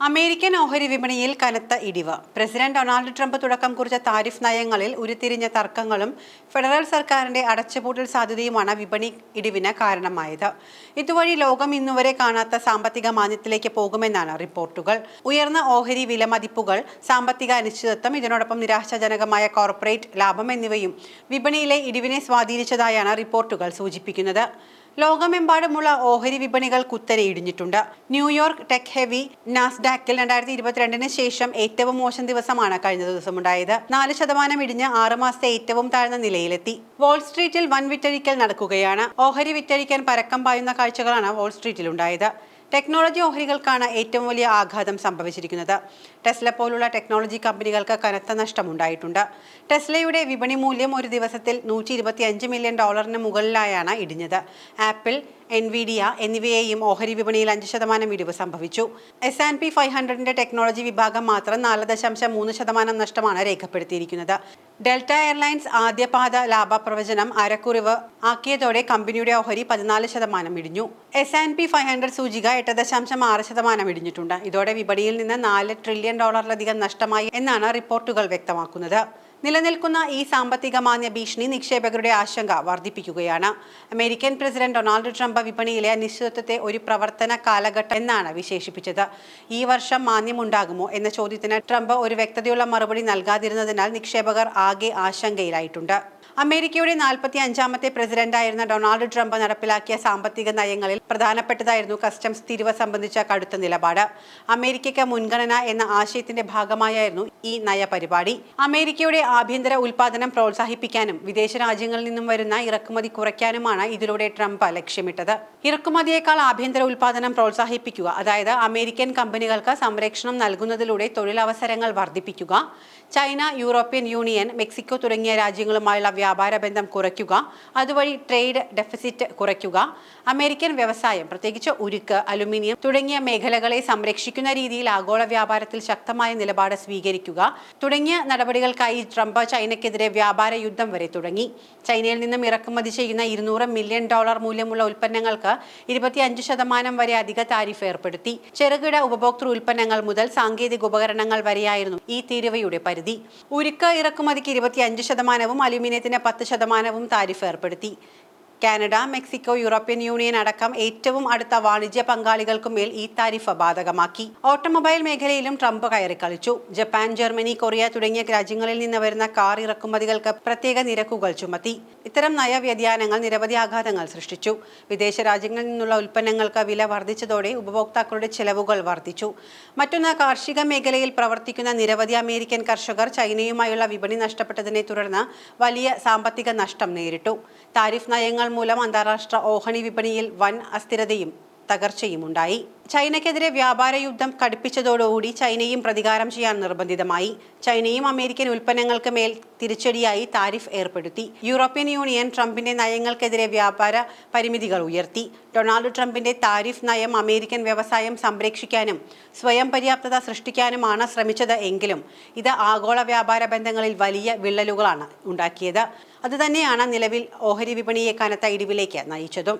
American ഓഹരി വിപണിയിൽ കനത്ത ഇടിവ്. പ്രസിഡന്റ് ഡൊണാൾഡ് ട്രംപ് തുടക്കം കുറിച്ച താരിഫ് നയങ്ങളിൽ ഉരുത്തിരിഞ്ഞ തർക്കങ്ങളും ഫെഡറൽ സർക്കാരിന്റെ അടച്ചുപൂട്ടൽ സാധ്യതയുമാണ് വിപണി ഇടിവിന് കാരണമായത്. ഇതുവഴി ലോകം ഇന്നുവരെ കാണാത്ത സാമ്പത്തിക മാന്ദ്യത്തിലേക്ക് പോകുമെന്നാണ് റിപ്പോർട്ടുകൾ. ഉയർന്ന ഓഹരി വിലമതിപ്പുകൾ സാമ്പത്തിക അനിശ്ചിതത്വം ഇതിനോടൊപ്പം നിരാശാജനകമായ കോർപ്പറേറ്റ് ലാഭം എന്നിവയും വിപണിയിലെ ഇടിവിനെ സ്വാധീനിച്ചതായാണ് റിപ്പോർട്ടുകൾ സൂചിപ്പിക്കുന്നത്. ലോകമെമ്പാടുമുള്ള ഓഹരി വിപണികൾ കുത്തരെ ഇടിഞ്ഞിട്ടുണ്ട് ന്യൂയോർക്ക് ടെക് ഹെവി നാസ്ഡാക്കിൽ രണ്ടായിരത്തി ഇരുപത്തിരണ്ടിന് ശേഷം ഏറ്റവും മോശം ദിവസമാണ് കഴിഞ്ഞ ദിവസം ഉണ്ടായത് നാല് ശതമാനം ഇടിഞ്ഞ് ആറ് മാസത്തെ ഏറ്റവും താഴ്ന്ന നിലയിലെത്തി. വാൾസ്ട്രീറ്റിൽ വൻ വിറ്റഴിക്കൽ നടക്കുകയാണ്. ഓഹരി വിറ്റഴിക്കാൻ പരക്കം പായുന്ന കാഴ്ചകളാണ് വാൾസ്ട്രീറ്റിൽ ഉണ്ടായത് ടെക്നോളജി ഓഹരികൾക്കാണ് ഏറ്റവും വലിയ ആഘാതം സംഭവിച്ചിരിക്കുന്നത്. ടെസ്ല പോലുള്ള ടെക്നോളജി കമ്പനികൾക്ക് കനത്ത നഷ്ടമുണ്ടായിട്ടുണ്ട്. ടെസ്ലയുടെ വിപണി മൂല്യം ഒരു ദിവസത്തിൽ നൂറ്റി മില്യൺ ഡോളറിന് മുകളിലായാണ് ഇടിഞ്ഞത്. ആപ്പിൾ എൻവിഡിയ എന്നിവയെയും ഓഹരി വിപണിയിൽ അഞ്ച് ശതമാനം ഇടിവ് സംഭവിച്ചു. എസ് ആൻഡ് പി ഫൈവ് ഹൺഡ്രഡിന്റെ ടെക്നോളജി വിഭാഗം മാത്രം നാല് ദശാംശം മൂന്ന് ശതമാനം നഷ്ടമാണ് രേഖപ്പെടുത്തിയിരിക്കുന്നത്. ഡെൽറ്റ എയർലൈൻസ് ആദ്യപാദ ലാഭപ്രവചനം അരക്കുറിവ് ആക്കിയതോടെ കമ്പനിയുടെ ഓഹരി പതിനാല് ശതമാനം ഇടിഞ്ഞു. S and P five hundred സൂചിക എട്ട് ദശാംശം ആറ് ശതമാനം ഇടിഞ്ഞിട്ടുണ്ട്. ഇതോടെ വിപണിയിൽ നിന്ന് നാല് ട്രില്യൺ ഡോളറിലധികം നഷ്ടമായി എന്നാണ് റിപ്പോർട്ടുകൾ വ്യക്തമാക്കുന്നത്. നിലനിൽക്കുന്ന ഈ സാമ്പത്തിക മാന്യ ഭീഷണി നിക്ഷേപകരുടെ ആശങ്ക വർദ്ധിപ്പിക്കുകയാണ്. അമേരിക്കൻ പ്രസിഡന്റ് ഡൊണാൾഡ് ട്രംപ് വിപണിയിലെ അനിശ്ചിതത്വത്തെ ഒരു പ്രവർത്തന കാലഘട്ടം എന്നാണ് വിശേഷിപ്പിച്ചത്. ഈ വർഷം മാന്യമുണ്ടാകുമോ എന്ന ചോദ്യത്തിന് ട്രംപ് ഒരു വ്യക്തതയുള്ള മറുപടി നൽകാതിരുന്നതിനാൽ നിക്ഷേപകർ ആകെ ആശങ്കയിലായിട്ടുണ്ട്. അമേരിക്കയുടെ നാൽപ്പത്തി അഞ്ചാമത്തെ പ്രസിഡന്റായിരുന്ന ഡൊണാൾഡ് ട്രംപ് നടപ്പിലാക്കിയ സാമ്പത്തിക നയങ്ങളിൽ പ്രധാനപ്പെട്ടതായിരുന്നു കസ്റ്റംസ് തീരുവ സംബന്ധിച്ച കടുത്ത നിലപാട്. അമേരിക്കയ്ക്ക് മുൻഗണന എന്ന ആശയത്തിന്റെ ഭാഗമായായിരുന്നു ഈ നയപരിപാടി. അമേരിക്കയുടെ ആഭ്യന്തര ഉൽപാദനം പ്രോത്സാഹിപ്പിക്കാനും വിദേശ രാജ്യങ്ങളിൽ നിന്നും വരുന്ന ഇറക്കുമതി കുറയ്ക്കാനുമാണ് ഇതിലൂടെ ട്രംപ് ലക്ഷ്യമിട്ടത് ഇറക്കുമതിയേക്കാൾ ആഭ്യന്തര ഉൽപാദനം പ്രോത്സാഹിപ്പിക്കുക അതായത് അമേരിക്കൻ കമ്പനികൾക്ക് സംരക്ഷണം നൽകുന്നതിലൂടെ തൊഴിലവസരങ്ങൾ വർദ്ധിപ്പിക്കുക ചൈന യൂറോപ്യൻ യൂണിയൻ മെക്സിക്കോ തുടങ്ങിയ രാജ്യങ്ങളുമായുള്ള വ്യാപാര ബന്ധം കുറയ്ക്കുക. അതുവഴി ട്രേഡ് ഡെഫിസിറ്റ് കുറയ്ക്കുക. അമേരിക്കൻ വ്യവസായം പ്രത്യേകിച്ച് ഉരുക്ക് അലുമിനിയം തുടങ്ങിയ മേഖലകളെ സംരക്ഷിക്കുന്ന രീതിയിൽ ആഗോള വ്യാപാരത്തിൽ ശക്തമായ നിലപാട് സ്വീകരിക്കുക. തുടങ്ങിയ നടപടികൾക്കായി ട്രംപ് ചൈനയ്ക്കെതിരെ വ്യാപാര യുദ്ധം വരെ തുടങ്ങി. ചൈനയിൽ നിന്നും ഇറക്കുമതി ചെയ്യുന്ന ഇരുന്നൂറ് മില്യൺ ഡോളർ മൂല്യമുള്ള ഉൽപ്പന്നങ്ങൾക്ക് ഇരുപത്തിയഞ്ച് ശതമാനം വരെ അധിക താരിഫ് ഏർപ്പെടുത്തി. ചെറുകിട ഉപഭോക്തൃ ഉൽപ്പന്നങ്ങൾ മുതൽ സാങ്കേതിക ഉപകരണങ്ങൾ വരെയായിരുന്നു ഈ തീരുവയുടെ പരിധി. ഉരുക്ക് ഇറക്കുമതിക്ക് ഇരുപത്തിയഞ്ച് ശതമാനവും അലുമിനിയത്തിന് പത്ത് ശതമാനവും താരിഫ് ഏർപ്പെടുത്തി. കാനഡ മെക്സിക്കോ യൂറോപ്യൻ യൂണിയൻ അടക്കം ഏറ്റവും അടുത്ത വാണിജ്യ പങ്കാളികൾക്കുമേൽ ഈ താരിഫ് ബാധകമാക്കി. ഓട്ടോമൊബൈൽ മേഖലയിലും ട്രംപ് കയറി കളിച്ചു. ജപ്പാൻ ജർമ്മനി കൊറിയ തുടങ്ങിയ രാജ്യങ്ങളിൽ നിന്ന് വരുന്ന കാർ ഇറക്കുമതികൾക്ക് പ്രത്യേക നിരക്കുകൾ ചുമത്തി. ഇത്തരം നയവ്യതിയാനങ്ങൾ നിരവധി ആഘാതങ്ങൾ സൃഷ്ടിച്ചു. വിദേശ രാജ്യങ്ങളിൽ നിന്നുള്ള ഉൽപ്പന്നങ്ങൾക്ക് വില വർദ്ധിച്ചതോടെ ഉപഭോക്താക്കളുടെ ചെലവുകൾ വർദ്ധിച്ചു. മറ്റൊന്ന് കാർഷിക മേഖലയിൽ പ്രവർത്തിക്കുന്ന നിരവധി അമേരിക്കൻ കർഷകർ ചൈനയുമായുള്ള വിപണി നഷ്ടപ്പെട്ടതിനെ തുടർന്ന് വലിയ സാമ്പത്തിക നഷ്ടം നേരിട്ടു. താരിഫ് നയങ്ങൾ മൂലം അന്താരാഷ്ട്ര ഓഹരി വിപണിയിൽ വൻ അസ്ഥിരതയും തകർച്ചയും ഉണ്ടായി ചൈനയ്ക്കെതിരെ വ്യാപാര യുദ്ധം കടുപ്പിച്ചതോടുകൂടി ചൈനയും പ്രതികാരം ചെയ്യാൻ നിർബന്ധിതമായി. ചൈനയും അമേരിക്കൻ ഉൽപ്പന്നങ്ങൾക്ക് മേൽ തിരിച്ചടിയായി താരിഫ് ഏർപ്പെടുത്തി. യൂറോപ്യൻ യൂണിയൻ ട്രംപിന്റെ നയങ്ങൾക്കെതിരെ വ്യാപാര പരിമിതികൾ ഉയർത്തി. ഡൊണാൾഡ് ട്രംപിന്റെ താരിഫ് നയം അമേരിക്കൻ വ്യവസായം സംരക്ഷിക്കാനും സ്വയം പര്യാപ്തത സൃഷ്ടിക്കാനുമാണ് ശ്രമിച്ചത് എങ്കിലും ഇത് ആഗോള വ്യാപാര ബന്ധങ്ങളിൽ വലിയ വിള്ളലുകളാണ് ഉണ്ടാക്കിയത്. അതുതന്നെയാണ് നിലവിൽ ഓഹരി വിപണിയെ കനത്ത ഇടിവിലേക്ക് നയിച്ചതും.